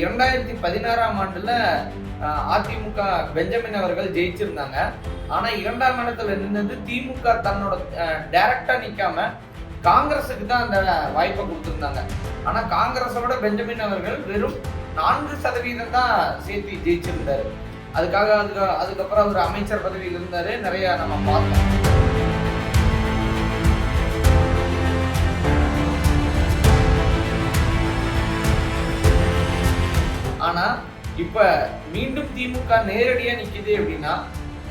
இரண்டாயிரத்தி பதினாறாம் ஆண்டுல அதிமுக பெஞ்சமின் அவர்கள் ஜெயிச்சிருந்தாங்க. ஆனா இரண்டாம் இடத்துல நின்றது திமுக தன்னோட டைரக்டா நிக்காம காங்கிரஸுக்கு தான் அந்த வாய்ப்பை கொடுத்துருந்தாங்க. ஆனா காங்கிரஸோட பெஞ்சமின் அவர்கள் வெறும் நான்கு சதவீதம் தான் சேர்த்து ஜெயிச்சிருந்தாரு. அதுக்காக அதுக்கு அதுக்கப்புறம் அவர் அமைச்சர் பதவியில் இருந்தாரு. நிறைய நம்ம பார்த்தோம். ஆனா இப்ப மீண்டும் திமுக நேரடியா நிக்குது அப்படின்னா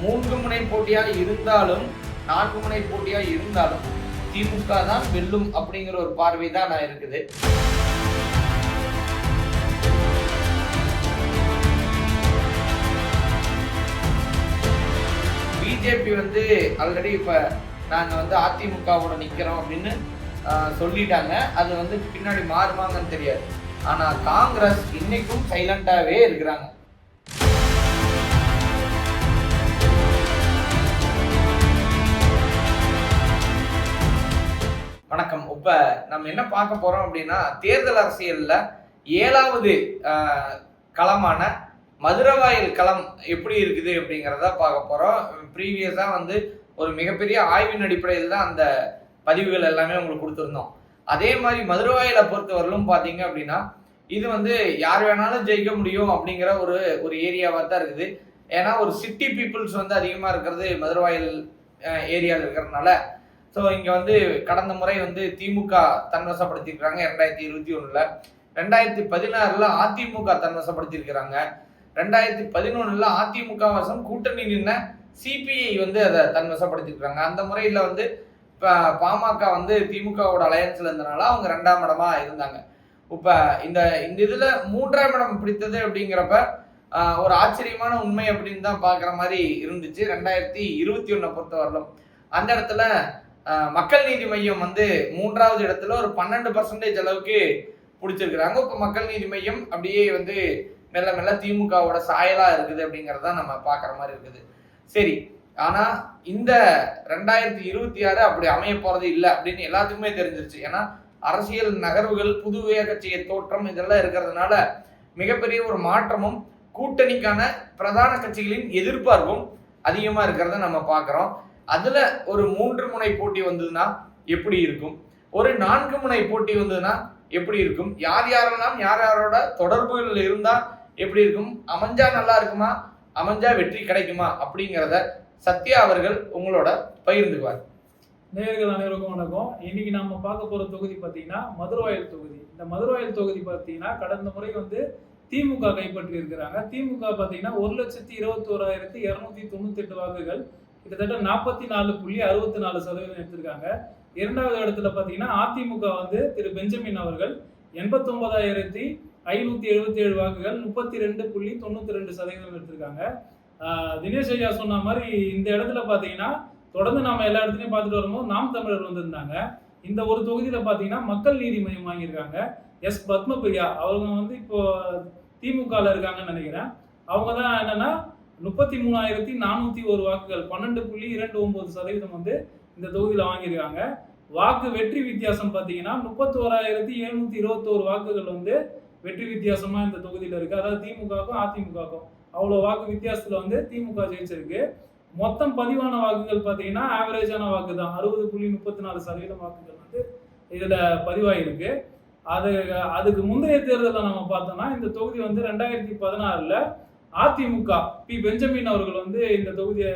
மூன்று முனை போட்டியா இருந்தாலும் நான்கு முனை போட்டியா இருந்தாலும் திமுக தான் வெல்லும் அப்படிங்கிற ஒரு பார்வை தான் நான் இருக்குது. பிஜேபி வந்து ஆல்ரெடி இப்ப நாங்க வந்து அதிமுகவோட நிக்கிறோம் அப்படின்னு ஆஹ், சொல்லிட்டாங்க. அது வந்து பின்னாடி மாறுமாங்கன்னு தெரியாது. ஆனா காங்கிரஸ் இன்னைக்கும் சைலண்டாவே இருக்கிறாங்க. வணக்கம். இப்ப நம்ம என்ன பார்க்க போறோம் அப்படின்னா தேர்தல் அரசியல்ல ஏழாவது களமான மதுரவாயல் களம் எப்படி இருக்குது அப்படிங்கிறத பார்க்க போறோம். ப்ரீவியஸாக வந்து ஒரு மிகப்பெரிய ஆய்வின் அடிப்படையில் தான் அந்த பதிவுகள் எல்லாமே உங்களுக்கு கொடுத்துருந்தோம். அதே மாதிரி மதுரவாயில பொறுத்தவரையிலும் பார்த்தீங்க அப்படின்னா இது வந்து யார் வேணாலும் ஜெயிக்க முடியும் அப்படிங்கிற ஒரு ஒரு ஏரியாவாக தான் இருக்குது. ஏன்னா ஒரு சிட்டி பீப்புள்ஸ் வந்து அதிகமாக இருக்கிறது மதுரவாயல் ஏரியாவில் இருக்கிறதுனால. ஸோ இங்கே வந்து கடந்த முறை வந்து திமுக தன்வசப்படுத்தியிருக்கிறாங்க ரெண்டாயிரத்தி இருபத்தி ஒன்றில் ரெண்டாயிரத்தி பதினாறில் அதிமுக தன்வசப்படுத்தியிருக்கிறாங்க. ரெண்டாயிரத்தி பதினொன்றில் அதிமுக வசம் கூட்டணி நின்ன சிபிஐ வந்து அதை தன்வசப்படுத்தியிருக்கிறாங்க. அந்த முறையில் வந்து இப்போ பாமக வந்து திமுகவோட அலையன்ஸில் இருந்தனால அவங்க ரெண்டாம் இடமா இருந்தாங்க. இப்போ இந்த இந்த இதில் மூன்றாம் இடம் பிடித்தது அப்படிங்கிறப்ப ஒரு ஆச்சரியமான உண்மை அப்படின்னு தான் பார்க்குற மாதிரி இருந்துச்சு. ரெண்டாயிரத்தி இருபத்தி ஒன்றை பொறுத்தவரையிலும். அந்த இடத்துல மக்கள் நீதி மையம் வந்து மூன்றாவது இடத்துல ஒரு பன்னெண்டு பர்சன்டேஜ் அளவுக்கு பிடிச்சிருக்கிறாங்க. இப்போ மக்கள் நீதி மையம் அப்படியே வந்து மெல்ல மெல்ல திமுகவோட சாயலாக இருக்குது அப்படிங்கறத நம்ம பார்க்குற மாதிரி இருக்குது. சரி ஆனா இந்த ரெண்டாயிரத்தி இருபத்தி ஆறு அப்படி அமைய போறது இல்லை அப்படின்னு எல்லாத்துக்குமே தெரிஞ்சிருச்சு. ஏன்னா அரசியல் நகர்வுகள் புதுவைய கட்சியை தோற்றம் இதெல்லாம் இருக்கிறதுனால மிகப்பெரிய ஒரு மாற்றமும் கூட்டணிக்கான பிரதான கட்சிகளின் எதிர்பார்ப்பும் அதிகமா இருக்கிறத நம்ம பார்க்குறோம். அதுல ஒரு மூன்று முனை போட்டி வந்ததுன்னா எப்படி இருக்கும்? ஒரு நான்கு முனை போட்டி வந்ததுன்னா எப்படி இருக்கும்? யார் யாரெல்லாம் யார் யாரோட தொடர்புகள் இருந்தா எப்படி இருக்கும்? அமைஞ்சா நல்லா இருக்குமா? அமைஞ்சா வெற்றி கிடைக்குமா? அப்படிங்கிறத சத்யா அவர்கள் உங்களோட பகிர்ந்துக்குவார். நேர்கள் அனைவருக்கும் வணக்கம். இன்னைக்கு நம்ம பார்க்க போற தொகுதி பார்த்தீங்கன்னா மதுரவாயல் தொகுதி. இந்த மதுரவாயல் தொகுதி பார்த்தீங்கன்னா கடந்த முறை வந்து திமுக கைப்பற்றி இருக்கிறாங்க திமுக பார்த்தீங்கன்னா ஒரு லட்சத்தி இருபத்தோராயிரத்தி இரநூத்தி தொண்ணூத்தி எட்டு வாக்குகள் கிட்டத்தட்ட நாற்பத்தி நாலு புள்ளி அறுபத்தி நாலு சதவீதம் எடுத்திருக்காங்க. இரண்டாவது இடத்துல பார்த்தீங்கன்னா அதிமுக வந்து திரு பெஞ்சமின் அவர்கள் எண்பத்தொன்பதாயிரத்தி ஐநூத்தி எழுபத்தி ஏழு வாக்குகள் முப்பத்தி ரெண்டு புள்ளி தொண்ணூத்தி ரெண்டு சதவீதம் எடுத்திருக்காங்க. தினேஷ் ஐயா சொன்ன மாதிரி இந்த இடத்துல பார்த்தீங்கன்னா தொடர்ந்து நாம் எல்லா இடத்துலையும் பார்த்துட்டு வரும்போது நாம் தமிழர் வந்திருந்தாங்க. இந்த ஒரு தொகுதியில் பார்த்தீங்கன்னா மக்கள் நீதி மையம் வாங்கியிருக்காங்க. எஸ் பத்மபிரியா அவங்க வந்து இப்போ திமுகவில் இருக்காங்கன்னு நினைக்கிறேன். அவங்க தான் என்னன்னா முப்பத்தி மூணாயிரத்தி நானூற்றி ஒரு வாக்குகள் பன்னெண்டு புள்ளி இரண்டு ஒம்பது சதவீதம் வந்து இந்த தொகுதியில் வாங்கியிருக்காங்க. வாக்கு வெற்றி வித்தியாசம் பார்த்தீங்கன்னா முப்பத்தோராயிரத்தி எழுநூற்றி இருபத்தோரு வாக்குகள் வந்து வெற்றி வித்தியாசமாக இந்த தொகுதியில் இருக்குது அதாவது திமுகவுக்கும் அதிமுகவுக்கும். அவ்வளோ வாக்கு வித்தியாசத்தில் வந்து திமுக ஜெயிச்சிருக்கு. மொத்தம் பதிவான வாக்குகள் பார்த்தீங்கன்னா ஆவரேஜான வாக்கு தான் அறுபது புள்ளி முப்பத்தி நாலு சதவீதம் வாக்குகள் வந்து இதில் பதிவாயிருக்கு. அது அதுக்கு முந்தைய தேர்தலில் நம்ம பார்த்தோம்னா இந்த தொகுதி வந்து ரெண்டாயிரத்தி பதினாறில் அதிமுக பி. பெஞ்சமின் அவர்கள் வந்து இந்த தொகுதியை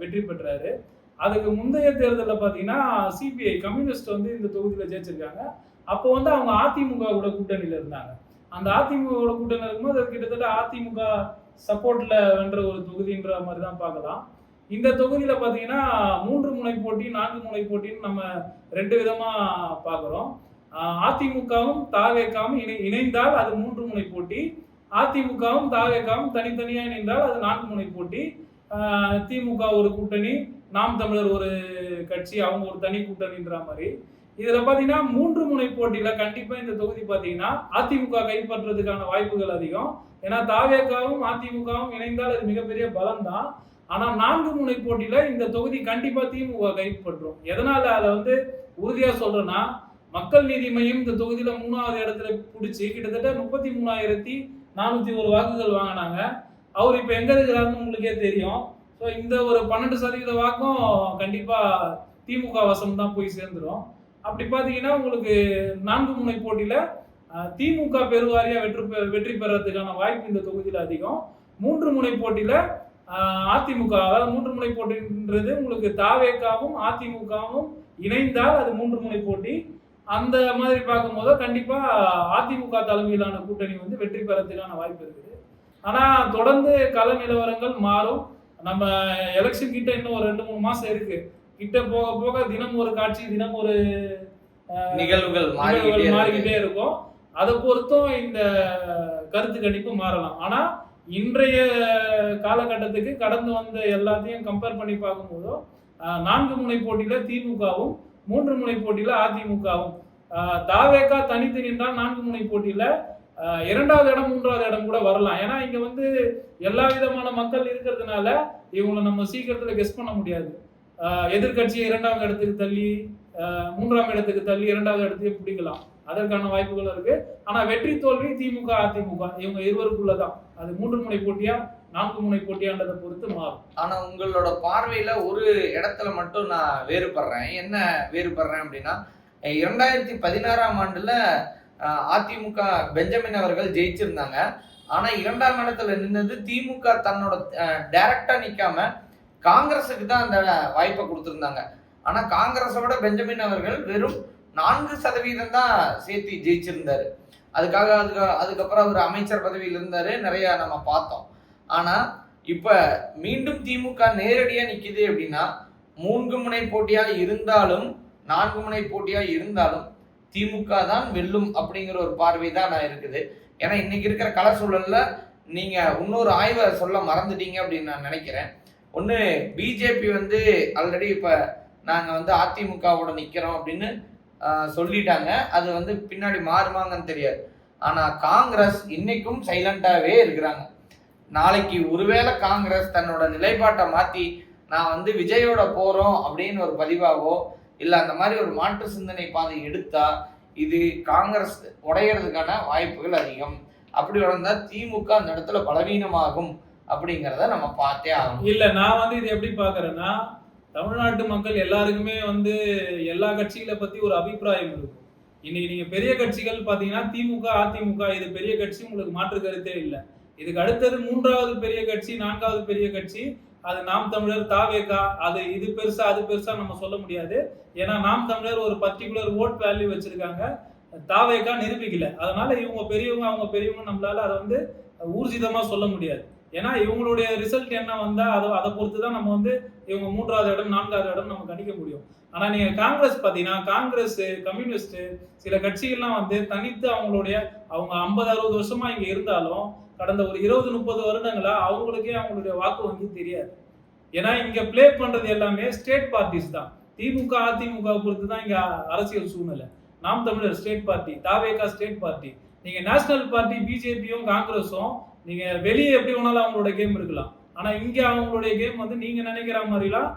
வெற்றி பெற்றாரு. அதுக்கு முந்தைய தேர்தலில் பார்த்தீங்கன்னா சிபிஐ கம்யூனிஸ்ட் வந்து இந்த தொகுதியில் ஜெயிச்சிருக்காங்க. அப்போ வந்து அவங்க அதிமுக கூட கூட்டணியில் இருந்தாங்க. அந்த அதிமுக கூட்டணி இருக்கும்போது அது கிட்டத்தட்ட அதிமுக சப்போர்ட்ல வென்ற ஒரு தொகுதின்ற மாதிரி தான் பார்க்கலாம். இந்த தொகுதியில பாத்தீங்கன்னா மூன்று முனை போட்டி நான்கு முனை போட்டின்னு நம்ம ரெண்டு விதமா பார்க்கிறோம். அதிமுகவும் தாவேக்காவும் இணை இணைந்தால் அது மூன்று முனை போட்டி அதிமுகவும் தாவேக்காவும் தனித்தனியா இணைந்தால் அது நான்கு முனை போட்டி. திமுக ஒரு கூட்டணி நாம் தமிழர் ஒரு கட்சி அவங்க ஒரு தனி கூட்டணின்ற மாதிரி. இதுல பாத்தீங்கன்னா மூன்று முனை போட்டியில கண்டிப்பா இந்த தொகுதி பாத்தீங்கன்னா அதிமுக கைப்பற்றுறதுக்கான வாய்ப்புகள் அதிகம். ஏன்னா தாவேக்காவும் அதிமுகவும் இணைந்தால் அது மிகப்பெரிய பலம் தான் ஆனா நான்கு முனை போட்டியில இந்த தொகுதி கண்டிப்பா திமுக கைப்பற்றும். எதனால அதை வந்து உறுதியா சொல்றேன்னா மக்கள் நீதி மையம் இந்த தொகுதியில மூணாவது இடத்துல பிடிச்சி கிட்டத்தட்ட முப்பத்தி மூணாயிரத்தி நானூத்தி ஒரு வாக்குகள் வாங்கினாங்க. அவர் இப்ப எங்க இருக்கிறாருன்னு உங்களுக்கே தெரியும். ஸோ இந்த ஒரு பன்னெண்டு சதவீத வாக்கும் கண்டிப்பா திமுக வசம் தான் போய் சேர்ந்துடும் அப்படி பார்த்தீங்கன்னா உங்களுக்கு நான்கு முனை போட்டியில் திமுக பெருவாரியாக வெற்றி வெற்றி பெறறதுக்கான வாய்ப்பு இந்த தொகுதியில் அதிகம். மூன்று முனை போட்டியில் அதிமுக அதாவது மூன்று முனை போட்டின்றது உங்களுக்கு தாவேக்காவும் அதிமுகவும் இணைந்தால் அது மூன்று முனை போட்டி. அந்த மாதிரி பார்க்கும்போது கண்டிப்பாக அதிமுக தலைமையிலான கூட்டணி வந்து வெற்றி பெறத்துக்கான வாய்ப்பு இருக்குது. ஆனால் தொடர்ந்து கள நிலவரங்கள் மாறும். நம்ம எலெக்ஷன் கிட்ட இன்னும் ஒரு ரெண்டு மூணு மாதம் இருக்குது கிட்ட போக போக தினம் ஒரு காட்சி தினம் ஒரு நிகழ்வுகள் மாறிக்கிட்டே இருக்கு. மாறிக்கிட்டே இருக்கும். அதை பொறுத்தும் இந்த கருத்து கணிப்பு மாறலாம். ஆனா இன்றைய காலகட்டத்துக்கு கடந்து வந்த எல்லாத்தையும் கம்பேர் பண்ணி பார்க்கும்போதோ நான்கு முனை போட்டியில திமுகவும் மூன்று முனை போட்டியில அதிமுகவும். ஆஹ், தாவேகா தனித்து நின்றால் நான்கு முனை போட்டியில இரண்டாவது இடம் மூன்றாவது இடம் கூட வரலாம். ஏன்னா இங்க வந்து எல்லா விதமான மக்கள் இருக்கிறதுனால இவங்களை நம்ம சீக்கிரத்துல கெஸ் பண்ண முடியாது. எதிர்கட்சியை எதிர்க்கட்சியை இரண்டாவது இடத்துக்கு தள்ளி மூன்றாம் இடத்துக்கு தள்ளி இரண்டாவது இடத்தையும் பிடிக்கலாம். அதற்கான வாய்ப்புகள் இருக்கு. ஆனா வெற்றி தோல்வி திமுக அதிமுக இவங்க இருவருக்குள்ளதான். அது மூன்று முனை போட்டியா நான்கு முனை போட்டியான்றதை பொறுத்து மாறும். ஆனா உங்களோட பார்வையில ஒரு இடத்துல மட்டும் நான் வேறுபடுறேன். என்ன வேறுபடுறேன் அப்படின்னா இரண்டாயிரத்தி பதினாறாம் ஆண்டுல அதிமுக பெஞ்சமின் அவர்கள் ஜெயிச்சிருந்தாங்க. ஆனா இரண்டாம் இடத்துல நின்னது திமுக தன்னோட டைரக்டா நிக்காம காங்கிரஸுக்கு தான் அந்த வாய்ப்பை கொடுத்துருந்தாங்க. ஆனால் காங்கிரஸோட பெஞ்சமின் அவர்கள் வெறும் நான்கு சதவீதம் தான் சேர்த்து ஜெயிச்சிருந்தாரு. அதுக்காக அதுக்கு அதுக்கப்புறம் அவர் அமைச்சர் பதவியில் இருந்தார் நிறைய நம்ம பார்த்தோம். ஆனால் இப்போ மீண்டும் திமுக நேரடியாக நிற்கிது அப்படின்னா மூன்று முனை போட்டியாக இருந்தாலும் நான்கு முனை போட்டியாக இருந்தாலும் திமுக தான் வெல்லும் அப்படிங்கிற ஒரு பார்வை தான் நான் இருக்குது. ஏன்னா இன்னைக்கு இருக்கிற கள நீங்கள் இன்னொரு ஆய்வை சொல்ல மறந்துட்டீங்க அப்படின்னு நான் நினைக்கிறேன். ஒன்று பிஜேபி வந்து ஆல்ரெடி இப்போ நாங்கள் வந்து அதிமுகவோட நிற்கிறோம் அப்படின்னு சொல்லிட்டாங்க. அது வந்து பின்னாடி மாறுமாங்கன்னு தெரியாது. ஆனால் காங்கிரஸ் இன்னைக்கும் சைலண்டாகவே இருக்கிறாங்க. நாளைக்கு ஒருவேளை காங்கிரஸ் தன்னோட நிலைப்பாட்டை மாற்றி நான் வந்து விஜயோட போகிறோம் அப்படின்னு ஒரு பதிவாகவோ இல்லை அந்த மாதிரி ஒரு மாற்று சிந்தனை பாதை எடுத்தால் இது காங்கிரஸ் உடையிறதுக்கான வாய்ப்புகள் அதிகம். அப்படி உடந்தால் திமுக அந்த இடத்துல பலவீனமாகும். அப்படிங்கிறத நம்ம பார்த்தே ஆகணும். இல்லை நான் வந்து இது எப்படி பார்க்குறேன்னா தமிழ்நாட்டு மக்கள் எல்லாருக்குமே வந்து எல்லா கட்சிகளை பற்றி ஒரு அபிப்பிராயம் இருக்கும். இன்னைக்கு நீங்கள் பெரிய கட்சிகள் பார்த்தீங்கன்னா திமுக அதிமுக இது பெரிய கட்சி உங்களுக்கு மாற்று கருத்தே இல்லை. இதுக்கு அடுத்தது மூன்றாவது பெரிய கட்சி நான்காவது பெரிய கட்சி அது நாம் தமிழர் தாவேகா அது இது பெருசா அது பெருசா நம்ம சொல்ல முடியாது. ஏன்னா நாம் தமிழர் ஒரு பர்டிகுலர் ஓட் வேல்யூ வச்சிருக்காங்க. தாவேகா நிரூபிக்கல. அதனால இவங்க பெரியவங்க அவங்க பெரியவங்க நம்மளால அதை வந்து ஊர்ஜிதமா சொல்ல முடியாது. ஏன்னா இவங்களுடைய ரிசல்ட் என்ன வந்தா அதை அதை பொறுத்து தான் நம்ம வந்து இவங்க மூன்றாவது இடம் நான்காவது இடம் நம்ம கணிக்க முடியும். ஆனா நீங்க காங்கிரஸ் பாத்தீங்கன்னா காங்கிரஸ் கம்யூனிஸ்ட் சில கட்சிகள்லாம் வந்து தனித்து அவங்களுடைய அவங்க ஐம்பது அறுபது வருஷமா இங்க இருந்தாலும் கடந்த ஒரு இருபது முப்பது வருடங்களா அவங்களுக்கே அவங்களுடைய வாக்கு வந்து தெரியாது. ஏன்னா இங்க ப்ளே பண்றது எல்லாமே ஸ்டேட் பார்ட்டிஸ் தான். திமுக அதிமுக பொறுத்து தான் இங்க அரசியல் சூழ்நிலை. Naam Tamilar state party TVK state party நீங்க நேஷனல் பார்ட்டி பிஜேபியும் காங்கிரஸும் நீங்க வெளியே எப்படி வேணாலும் அவங்களோட கேம் இருக்கலாம். ஆனா இங்க அவங்களுடைய கேம் வந்து நீங்க நினைக்கிற மாதிரிலாம்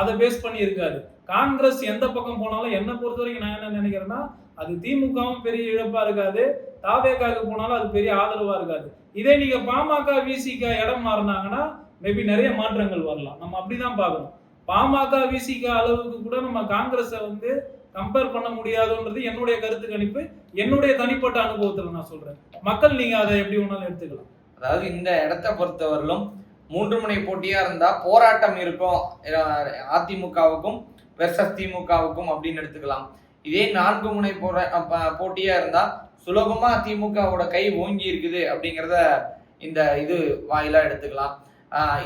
அதை பேஸ் பண்ணி இருக்காது. காங்கிரஸ் எந்த பக்கம் போனாலும் என்னை பொறுத்த வரைக்கும் நான் என்ன நினைக்கிறேன்னா அது திமுகவும் பெரிய இழப்பா இருக்காது. தாவேகாவுக்கு போனாலும் அது பெரிய ஆதரவா இருக்காது. இதே நீங்க பாமக விசிக இடம் மாறினாங்கன்னா மேபி நிறைய மாற்றங்கள் வரலாம். நம்ம அப்படிதான் பார்க்கணும். பாமக விசிக அளவுக்கு கூட நம்ம காங்கிரஸை வந்து கம்பேர் பண்ண முடியாதுன்றது என்னுடைய கருத்து கணிப்பு. என்னுடைய தனிப்பட்ட அனுபவத்துல நான் சொல்றேன். மக்கள் நீங்க அதை எப்படி வேணாலும் எடுத்துக்கலாம். அதாவது இந்த இடத்த பொறுத்தவரையிலும் மூன்று முனை போட்டியா இருந்தா போராட்டம் இருக்கும். அதிமுகவுக்கும் வெர்சஸ் திமுகவுக்கும் அப்படின்னு எடுத்துக்கலாம். இதே நான்கு முனை போற போட்டியாக போட்டியா இருந்தா சுலபமா திமுகவோட கை ஓங்கி இருக்குது அப்படிங்கிறத இந்த இது வாயிலா எடுத்துக்கலாம்.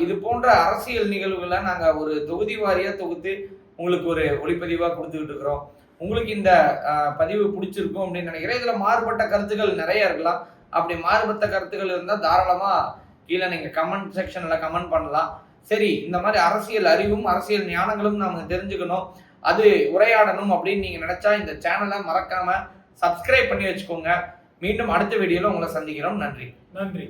இது போன்ற அரசியல் நிகழ்வுகளை நாங்க ஒரு தொகுதி வாரியா தொகுத்து உங்களுக்கு ஒரு ஒளிப்பதிவா கொடுத்துக்கிட்டு இருக்கிறோம். உங்களுக்கு இந்த பதிவு பிடிச்சிருக்கும் அப்படின்னு நினைக்கிறேன். இதுல மாறுபட்ட கருத்துக்கள் நிறைய இருக்கலாம். அப்படி மாறுபட்ட கருத்துக்கள் இருந்தால் தாராளமாக கீழே நீங்கள் கமெண்ட் செக்ஷனில் கமெண்ட் பண்ணலாம். சரி இந்த மாதிரி அரசியல் அறிவும் அரசியல் ஞானங்களும் நம்ம தெரிஞ்சுக்கணும். அது உரையாடணும் அப்படின்னு நீங்கள் நினச்சா இந்த சேனலை மறக்காமல் சப்ஸ்கிரைப் பண்ணி வச்சுக்கோங்க. மீண்டும் அடுத்த வீடியோவில் உங்களை சந்திக்கிறோம். நன்றி. நன்றி.